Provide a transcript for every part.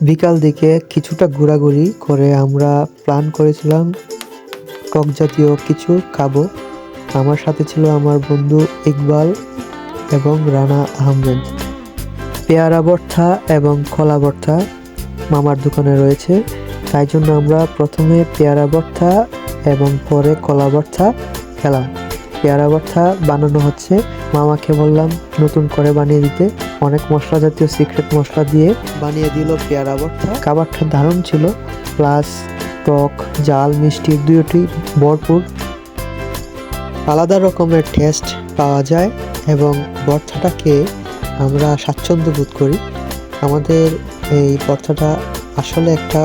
বিকাল দিকে কিছুটা ঘোরাঘুরি করে আমরা প্ল্যান করেছিলাম টক জাতীয় কিছু খাব। আমার সাথে ছিল আমার বন্ধু ইকবাল এবং রানা আহমেদ। পেয়ারা ভর্তা এবং কলা ভর্তা মামার দোকানে রয়েছে। তাই জন্য আমরা প্রথমে পেয়ারা ভর্তা এবং পরে কলা ভর্তা খেলাম। পেয়ারা ভর্তা বানানো হচ্ছে। মামাকে বললাম, নতুন করে বানিয়ে দিতে। অনেক মশলা জাতীয় সিক্রেট মশলা দিয়ে বানিয়ে দিল পেয়ারা ভর্তা। খাবারটা দারুণ ছিল প্লাস টক, জাল, মিষ্টি দুইটি ভরপুর। আলাদা রকমের টেস্ট পাওয়া যায় এবং খেয়ে আমরা স্বাচ্ছন্দ্য বোধ করি। আমাদের এই ভর্তাটা আসলে একটা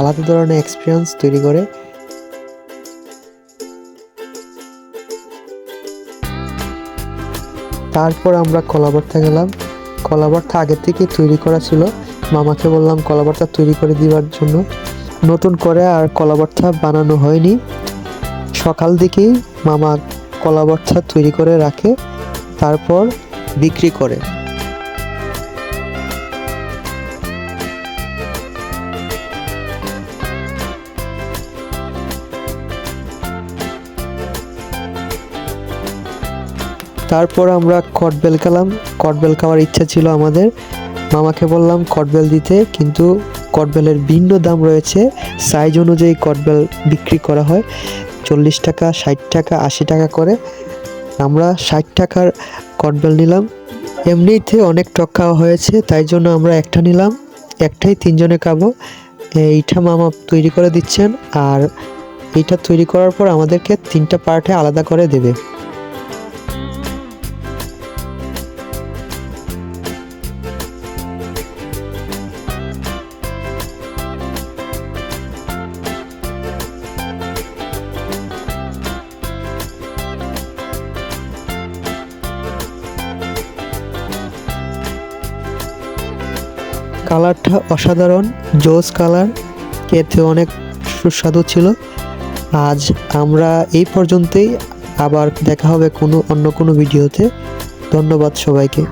আলাদা ধরনের এক্সপিরিয়েন্স তৈরি করে। তারপর আমরা কলা ভর্তা গেলাম কলা আগে আগের থেকে তৈরি করা ছিল। মামাকে বললাম কলা ভর্তা তৈরি করে দেওয়ার জন্য। নতুন করে আর কলা ভর্তা বানানো হয়নি। সকাল দিকেই মামা কলা ভর্তা তৈরি করে রাখে, তারপর বিক্রি করে। তারপর আমরা কটবেল খেলাম। কটবেল খাওয়ার ইচ্ছা ছিল আমাদের। মামাকে বললাম কটবেল দিতে, কিন্তু কটবেলের ভিন্ন দাম রয়েছে। সাইজ অনুযায়ী কটবেল বিক্রি করা হয়। চল্লিশ টাকা, ষাট টাকা, আশি টাকা করে। আমরা ষাট টাকার কটবেল নিলাম। এমনিতে অনেক টক খাওয়া হয়েছে, তাই জন্য আমরা একটা নিলাম। একটাই তিনজনে খাব। এইটা মামা তৈরি করে দিচ্ছেন, আর এইটা তৈরি করার পর আমাদেরকে তিনটা পার্টে আলাদা করে দেবে। কালারটা অসাধারণ, জোস কালার, খেতে অনেক সুস্বাদু ছিল। আজ আমরা এই পর্যন্তই, আবার দেখা হবে কোনো অন্য কোনো ভিডিওতে। ধন্যবাদ সবাইকে।